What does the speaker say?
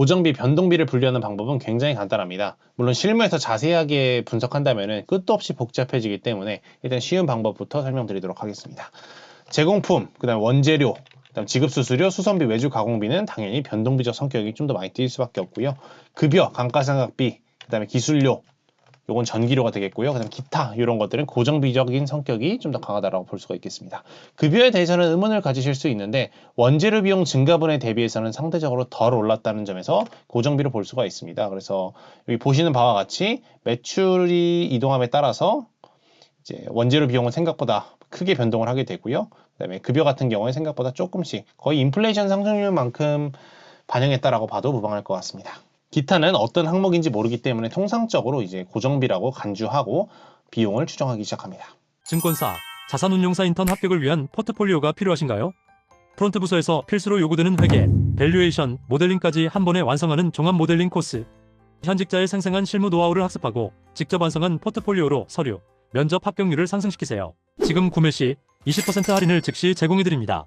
고정비, 변동비를 분류하는 방법은 굉장히 간단합니다. 물론 실무에서 자세하게 분석한다면 끝도 없이 복잡해지기 때문에 일단 쉬운 방법부터 설명드리도록 하겠습니다. 제공품, 그 다음 원재료, 그다음 지급 수수료, 수선비, 외주 가공비는 당연히 변동비적 성격이 좀 더 많이 띄일 수밖에 없고요. 급여, 감가상각비, 그다음에 기술료, 요건 전기료가 되겠고요. 그다음 기타 이런 것들은 고정비적인 성격이 좀 더 강하다라고 볼 수가 있겠습니다. 급여에 대해서는 의문을 가지실 수 있는데 원재료 비용 증가분에 대비해서는 상대적으로 덜 올랐다는 점에서 고정비로 볼 수가 있습니다. 그래서 여기 보시는 바와 같이 매출이 이동함에 따라서 이제 원재료 비용은 생각보다 크게 변동을 하게 되고요. 그다음에 급여 같은 경우에 생각보다 조금씩 거의 인플레이션 상승률만큼 반영했다라고 봐도 무방할 것 같습니다. 기타는 어떤 항목인지 모르기 때문에 통상적으로 이제 고정비라고 간주하고 비용을 추정하기 시작합니다. 증권사, 자산운용사 인턴 합격을 위한 포트폴리오가 필요하신가요? 프론트 부서에서 필수로 요구되는 회계, 밸류에이션, 모델링까지 한 번에 완성하는 종합 모델링 코스. 현직자의 생생한 실무 노하우를 학습하고 직접 완성한 포트폴리오로 서류, 면접 합격률을 상승시키세요. 지금 구매 시 20% 할인을 즉시 제공해드립니다.